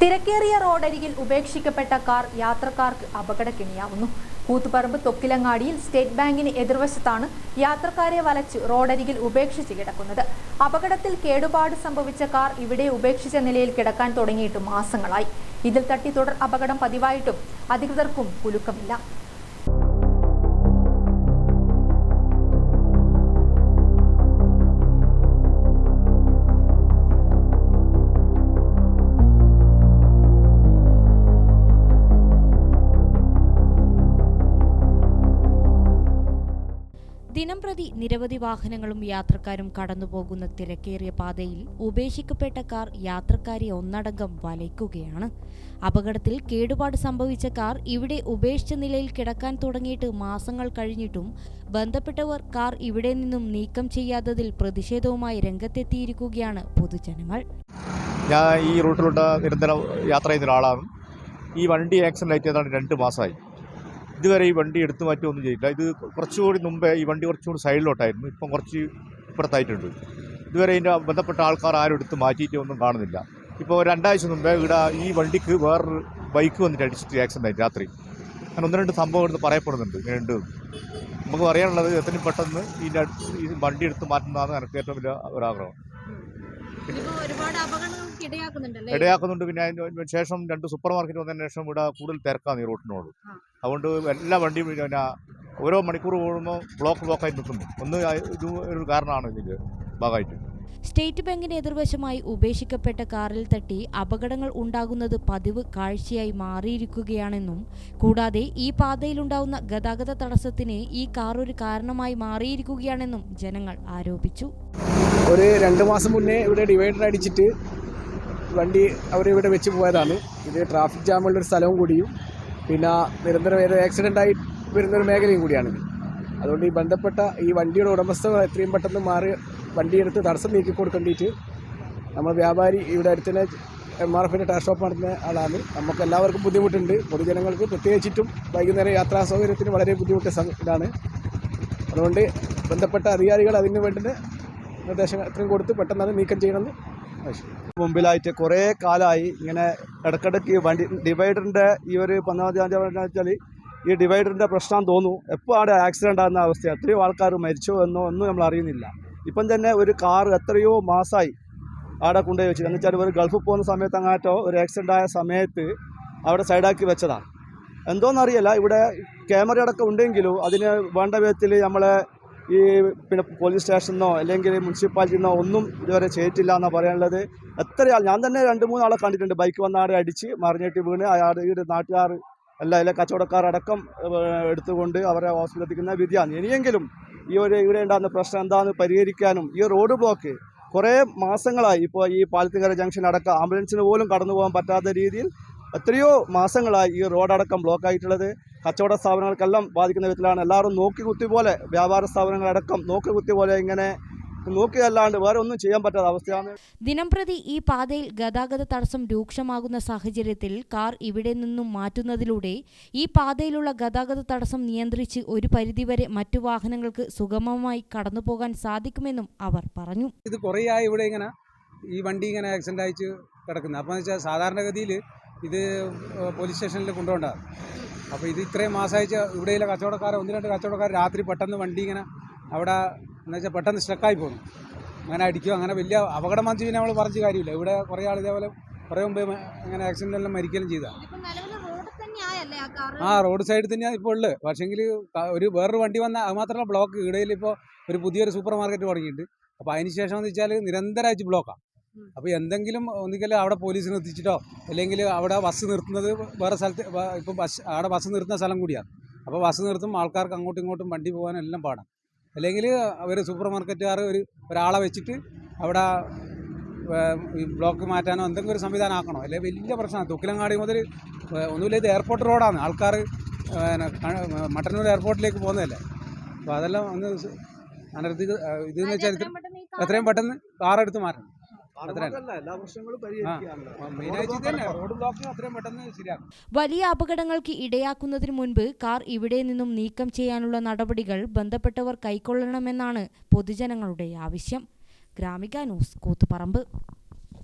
തിരക്കേറിയ റോഡരികിൽ ഉപേക്ഷിക്കപ്പെട്ട കാർ യാത്രക്കാർക്ക് അപകടക്കെണിയാവുന്നു. കൂത്തുപറമ്പ് തൊക്കിലങ്ങാടിയിൽ സ്റ്റേറ്റ് ബാങ്കിന് എതിർവശത്താണ് യാത്രക്കാരെ വലച്ച് റോഡരികിൽ ഉപേക്ഷിച്ച് കിടക്കുന്നത്. അപകടത്തിൽ കേടുപാട് സംഭവിച്ച കാർ ഇവിടെ ഉപേക്ഷിച്ച നിലയിൽ കിടക്കാൻ തുടങ്ങിയിട്ട് മാസങ്ങളായി. ഇതിൽ തട്ടി തുടർ അപകടം പതിവായിട്ടും അധികൃതർക്കും കുലുക്കമില്ല ദിനംപ്രതി നിരവധി വാഹനങ്ങളും യാത്രക്കാരും കടന്നുപോകുന്ന തിരക്കേറിയ പാതയിൽ ഉപേക്ഷിക്കപ്പെട്ട കാർ യാത്രക്കാരെ ഒന്നടങ്കം വലയ്ക്കുകയാണ്. അപകടത്തിൽ കേടുപാട് സംഭവിച്ച കാർ ഇവിടെ ഉപേക്ഷിച്ച നിലയിൽ കിടക്കാൻ തുടങ്ങിയിട്ട് മാസങ്ങൾ കഴിഞ്ഞിട്ടും ബന്ധപ്പെട്ടവർ കാർ ഇവിടെ നിന്നും നീക്കം ചെയ്യാത്തതിൽ പ്രതിഷേധവുമായി രംഗത്തെത്തിയിരിക്കുകയാണ് പൊതുജനങ്ങൾ. ഞാൻ ഈ റൂട്ടിലൂടെ നിരന്തരം യാത്ര ചെയ്യുന്ന ഒരാളാണ്. ഈ വണ്ടി ആക്സിഡന്റ് ആയിട്ട് രണ്ട് മാസമായി. ഇതുവരെ ഈ വണ്ടി എടുത്തു മാറ്റുകയൊന്നും ചെയ്തില്ല. ഇത് കുറച്ചുകൂടി മുമ്പേ ഈ വണ്ടി കുറച്ചുകൂടി സൈഡിലോട്ടായിരുന്നു. ഇപ്പം കുറച്ച് ഇപ്പുറത്തായിട്ടുണ്ട്. ഇതുവരെ ഇതിന്റെ ബന്ധപ്പെട്ട ആൾക്കാർ ആരും എടുത്ത് മാറ്റിയിട്ട് ഒന്നും കാണുന്നില്ല. ഇപ്പോൾ രണ്ടാഴ്ച മുമ്പേ ഇവിടെ ഈ വണ്ടിക്ക് വേറൊരു ബൈക്ക് വന്നിട്ട് അടിച്ചിട്ട് ആക്സിഡന്റ് ആയി രാത്രി. അങ്ങനെ ഒന്ന് രണ്ട് സംഭവം എടുത്ത് പറയപ്പെടുന്നുണ്ട്. ഉണ്ട്. നമുക്ക് പറയാനുള്ളത് എത്രയും പെട്ടെന്ന് ഈ വണ്ടി എടുത്ത് മാറ്റുന്നതാണ് എനിക്ക് ഏറ്റവും വലിയ ഒരാഗ്രഹം. ഇടയാക്കുന്നുണ്ട്. പിന്നെ അതിന് ശേഷം രണ്ട് സൂപ്പർ മാർക്കറ്റ് വന്നതിന് ശേഷം ഇവിടെ കൂടുതൽ തിരക്കാണ് ഈ റൂട്ടിനോട്. അതുകൊണ്ട് എല്ലാ വണ്ടിയും പിന്നെ ഓരോ മണിക്കൂർ കൂടുമ്പോൾ ബ്ലോക്ക് ബ്ലോക്കായി നിൽക്കുന്നു. ഒന്ന് ഇത് ഒരു കാരണമാണ് ഇതിന്റെ ഭാഗമായിട്ട്. സ്റ്റേറ്റ് ബാങ്കിന് എതിർവശമായി ഉപേക്ഷിക്കപ്പെട്ട കാറിൽ തട്ടി അപകടങ്ങൾ ഉണ്ടാകുന്നത് പതിവ് കാഴ്ചയായി മാറിയിരിക്കുകയാണെന്നും കൂടാതെ ഈ പാതയിലുണ്ടാവുന്ന ഗതാഗത തടസ്സത്തിന് ഈ കാർ ഒരു കാരണമായി മാറിയിരിക്കുകയാണെന്നും ജനങ്ങൾ ആരോപിച്ചു. ഒരു രണ്ട് മാസം മുന്നേ ഇവിടെ ഡിവൈഡർ അടിച്ചിട്ട് വണ്ടി ഇവിടെ വെച്ച് പോയതാണ്. ഇത് ട്രാഫിക് ജാമുള്ള ഒരു സ്ഥലവും കൂടിയും പിന്നെ നിരന്തരം ഏത് ആക്സിഡന്റ് ആയി വരുന്നൊരു മേഖലയും കൂടിയാണിത് അതുകൊണ്ട് ഈ ബന്ധപ്പെട്ട ഈ വണ്ടിയുടെ ഉടമസ്ഥ എത്രയും പെട്ടെന്ന് മാറി വണ്ടിയെടുത്ത് തടസ്സം നീക്കി കൊടുക്കേണ്ടിയിട്ട് നമ്മൾ വ്യാപാരി ഇവിടെ അടുത്ത് തന്നെ എം ആർ എഫിന്റെ ടയർ ഷോപ്പ് നടത്തുന്ന ആളാണ്. നമുക്ക് എല്ലാവർക്കും ബുദ്ധിമുട്ടുണ്ട്. പൊതുജനങ്ങൾക്ക് പ്രത്യേകിച്ചിട്ടും വൈകുന്നേരം യാത്രാ സൗകര്യത്തിന് വളരെ ബുദ്ധിമുട്ട് ഇതാണ്. അതുകൊണ്ട് ബന്ധപ്പെട്ട അധികാരികൾ അതിന് വേണ്ടുന്ന നിർദ്ദേശങ്ങൾ ഇത്രയും കൊടുത്ത് പെട്ടെന്ന് അത് നീക്കം ചെയ്യണമെന്ന് മുമ്പിലായിട്ട് കുറേ കാലമായി ഇങ്ങനെ ഇടക്കിടക്ക് ഈ വണ്ടി ഡിവൈഡറിന്റെ ഈ ഒരു പന്ത്രണ്ടാം തീയതി വെച്ചാൽ ഈ ഡിവൈഡറിന്റെ പ്രശ്നം തോന്നുന്നു എപ്പോൾ അവിടെ ആക്സിഡന്റ് ആകുന്ന അവസ്ഥ എത്രയോ ആൾക്കാർ മരിച്ചോ എന്നോ ഒന്നും നമ്മൾ അറിയുന്നില്ല. ഇപ്പം തന്നെ ഒരു കാർ എത്രയോ മാസമായി അവിടെ കൊണ്ടുപോയി വെച്ചു എന്ന് വെച്ചാൽ ഒരു ഗൾഫിൽ പോകുന്ന സമയത്ത് അങ്ങാറ്റോ ഒരു ആക്സിഡന്റ് ആയ സമയത്ത് അവിടെ സൈഡാക്കി വെച്ചതാണ്. എന്തോന്നറിയില്ല ഇവിടെ ക്യാമറ അടക്കം ഉണ്ടെങ്കിലും അതിന് വേണ്ട വിധത്തിൽ നമ്മളെ ഈ പിന്നെ പോലീസ് സ്റ്റേഷനിന്നോ അല്ലെങ്കിൽ മുനിസിപ്പാലിറ്റിയിൽ നിന്നോ ഒന്നും ഇതുവരെ ചെയ്തിട്ടില്ല എന്നാണ് പറയാനുള്ളത്. എത്രയാൾ ഞാൻ തന്നെ രണ്ട് മൂന്നാളെ കണ്ടിട്ടുണ്ട്. ബൈക്ക് വന്ന ആടെ അടിച്ച് മറിഞ്ഞിട്ട് വീണ്. അയാൾ ഈ നാട്ടുകാർ അല്ല അല്ലെ കച്ചവടക്കാരടക്കം എടുത്തുകൊണ്ട് അവരെ ഹോസ്പിറ്റലിൽ എത്തിക്കുന്ന വിധിയാണ്. ഇനിയെങ്കിലും ഈ ഒരു ഇവിടെ ഉണ്ടാകുന്ന പ്രശ്നം എന്താണെന്ന് പരിഹരിക്കാനും ഈ റോഡ് ബ്ലോക്ക് കുറേ മാസങ്ങളായി ഇപ്പോൾ ഈ പാലത്തിങ്കര ജംഗ്ഷൻ അടക്കം ആംബുലൻസിന് പോലും കടന്നു പോകാൻ പറ്റാത്ത രീതിയിൽ എത്രയോ മാസങ്ങളായി ഈ റോഡടക്കം ബ്ലോക്ക് ആയിട്ടുള്ളത്. കച്ചവട സ്ഥാപനങ്ങൾക്കെല്ലാം ബാധിക്കുന്ന വിധത്തിലാണ്. എല്ലാവരും നോക്കി കുത്തി പോലെ വ്യാപാര സ്ഥാപനങ്ങളടക്കം നോക്കി കുത്തി പോലെ ഇങ്ങനെ നോക്കിയല്ലാണ്ട് വേറെ ഒന്നും ചെയ്യാൻ പറ്റാത്ത അവസ്ഥയാണ്. ദിനംപ്രതി ഈ പാതയിൽ ഗതാഗത തടസ്സം രൂക്ഷമാകുന്ന സാഹചര്യത്തിൽ കാർ ഇവിടെ നിന്നും മാറ്റുന്നതിലൂടെ ഈ പാതയിലുള്ള ഗതാഗത തടസ്സം നിയന്ത്രിച്ച് ഒരു പരിധിവരെ മറ്റു വാഹനങ്ങൾക്ക് സുഗമമായി കടന്നുപോകാൻ സാധിക്കുമെന്നും അവർ പറഞ്ഞു. ഇത് കുറേയായി ഇവിടെ ഇങ്ങനെ ഈ വണ്ടി ഇങ്ങനെ ആക്സിഡന്റ് ആയിട്ട് കിടക്കുന്നത് അപ്പോൾ എന്ന് വെച്ചാൽ സാധാരണഗതിയിൽ ഇത് പോലീസ് സ്റ്റേഷനിൽ കൊണ്ടുപോകേണ്ടതാണ് അപ്പോൾ ഇത് ഇത്രയും മാസമായിച്ച് ഇവിടെയുള്ള കച്ചവടക്കാർ ഒന്ന് രണ്ട് കച്ചവടക്കാർ രാത്രി പെട്ടെന്ന് വണ്ടി ഇങ്ങനെ അവിടെ എന്ന് വെച്ചാൽ പെട്ടെന്ന് സ്റ്റക്കായി പോകുന്നു അങ്ങനെ അടിക്കും അങ്ങനെ വലിയ അപകടം വന്നു പിന്നെ നമ്മൾ പറഞ്ഞ കാര്യമില്ല. ഇവിടെ കുറേ ആൾ ഇതേപോലെ കുറേ മുമ്പ് അങ്ങനെ ആക്സിഡന്റ് എല്ലാം മരിക്കലും ചെയ്താൽ ആ റോഡ് സൈഡിൽ തന്നെയാണ് ഇപ്പോൾ ഉള്ളത് പക്ഷേങ്കിൽ ഒരു വേറൊരു വണ്ടി വന്ന അത് മാത്രമല്ല ബ്ലോക്ക് ഇടയിൽ ഇപ്പോൾ ഒരു പുതിയൊരു സൂപ്പർ മാർക്കറ്റ് തുടങ്ങിയിട്ടുണ്ട്. അപ്പോൾ അതിന് ശേഷം എന്ന് വെച്ചാൽ നിരന്തരമായിട്ട് ബ്ലോക്കാണ്. അപ്പോൾ എന്തെങ്കിലും ഒന്നുകിൽ അവിടെ പോലീസിനെ എത്തിച്ചിട്ടോ അല്ലെങ്കിൽ അവിടെ ബസ് നിർത്തുന്നത് വേറെ സ്ഥലത്ത് ഇപ്പം ബസ് അവിടെ ബസ് നിർത്തുന്ന സ്ഥലം കൂടിയാണ് അപ്പോൾ ബസ് നിർത്തും ആൾക്കാർക്ക് അങ്ങോട്ടും ഇങ്ങോട്ടും വണ്ടി പോകാനും എല്ലാം പാടാം. അല്ലെങ്കിൽ അവർ സൂപ്പർ മാർക്കറ്റുകാർ ഒരു ഒരാളെ വെച്ചിട്ട് അവിടെ ബ്ലോക്ക് മാറ്റാനോ എന്തെങ്കിലും ഒരു സംവിധാനം ആക്കണോ? അല്ലെങ്കിൽ വലിയ പ്രശ്നമാണ് തൊക്കിലങ്ങാടി മുതൽ ഒന്നുമില്ല ഇത് എയർപോർട്ട് റോഡാണ് ആൾക്കാർ മട്ടന്നൂർ എയർപോർട്ടിലേക്ക് പോകുന്നതല്ലേ. അപ്പോൾ അതെല്ലാം ഒന്ന് അനർഥി ഇതെന്ന് വെച്ചാൽ എത്രയും പെട്ടെന്ന് ഈ കാറ് എത്രയും പെട്ടെന്ന് കാർ എടുത്ത് മാറ്റണം. വലിയ അപകടങ്ങൾക്ക് ഇടയാക്കുന്നതിന് മുൻപ് കാർ ഇവിടെ നിന്നും നീക്കം ചെയ്യാനുള്ള നടപടികൾ ബന്ധപ്പെട്ടവർ കൈക്കൊള്ളണമെന്നാണ് പൊതുജനങ്ങളുടെ ആവശ്യം. ഗ്രാമിക ന്യൂസ് കൂത്തുപറമ്പ്.